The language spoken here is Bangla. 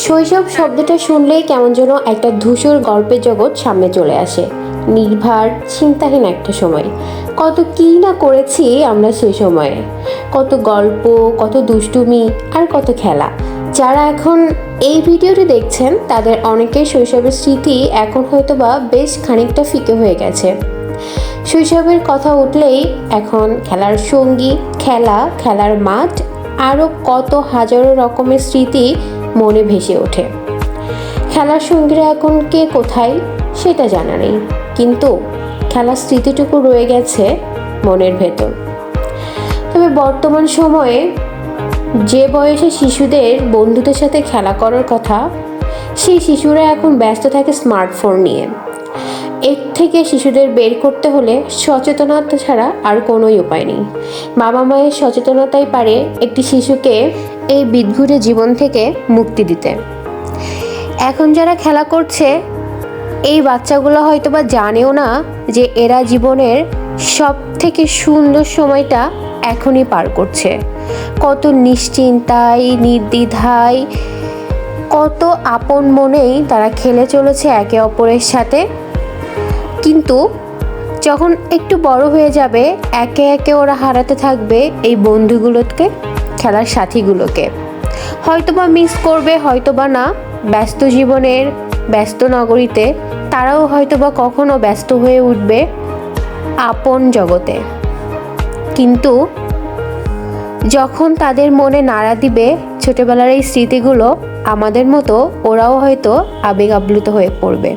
শৈশব শব্দটা শুনলেই কেমন যেন একটা ধূসর গল্পের জগৎ সামনে চলে আসে। নির্ভার, চিন্তাহীন একটা সময়। কত কী না করেছি আমরা সে সময়ে। কত গল্প, কত দুষ্টুমি আর কত খেলা। যারা এখন এই ভিডিওটি দেখছেন, তাদের অনেকের শৈশবের স্মৃতি এখন হয়তো বা বেশ খানিকটা ফিকে হয়ে গেছে। শৈশবের কথা উঠলেই এখন খেলার সঙ্গী, খেলা, খেলার মাঠ আরও কত হাজারো রকমের স্মৃতি মনে ভেসে ওঠে। খেলার সঙ্গীরা এখন কে কোথায় সেটা জানা নেই। কিন্তু খেলার স্মৃতিটুকু রয়ে গেছে মনের ভেতর। তবে বর্তমান সময়ে যে বয়সে শিশুদের বন্ধুদের সাথে খেলা করার কথা, সেই শিশুরা এখন ব্যস্ত থাকে স্মার্টফোন নিয়ে। এর থেকে শিশুদের বের করতে হলে সচেতনতা ছাড়া আর কোনোই উপায় নেই। বাবা মায়ের সচেতনতাই পারে একটি শিশুকে এই বিদঘুটে জীবন থেকে মুক্তি দিতে। এখন যারা খেলা করছে, এই বাচ্চাগুলো হয়তো বা জানেও না যে এরা জীবনের সব থেকে সুন্দর সময়টা এখনই পার করছে। কত নিশ্চিন্তায়, নির্দ্বিধায়, কত আপন মনেই তারা খেলে চলেছে একে অপরের সাথে। কিন্তু যখন একটু বড় হয়ে যাবে, একে একে ওরা হারাতে থাকবে এই বন্ধুগুলোকে খেলার সাথীগুলোকে। হয়তোবা মিস করবে, হয়তোবা না। ব্যস্ত জীবনের ব্যস্ত নগরীতে তারাও হয়তোবা কখনো ব্যস্ত হয়ে উঠবে আপন জগতে। কিন্তু যখন তাদের মনে নাড়া দিবে ছোটবেলার এই স্মৃতিগুলো, আমাদের মতো ওরাও হয়তো আবেগ আপ্লুত হয়ে পড়বে।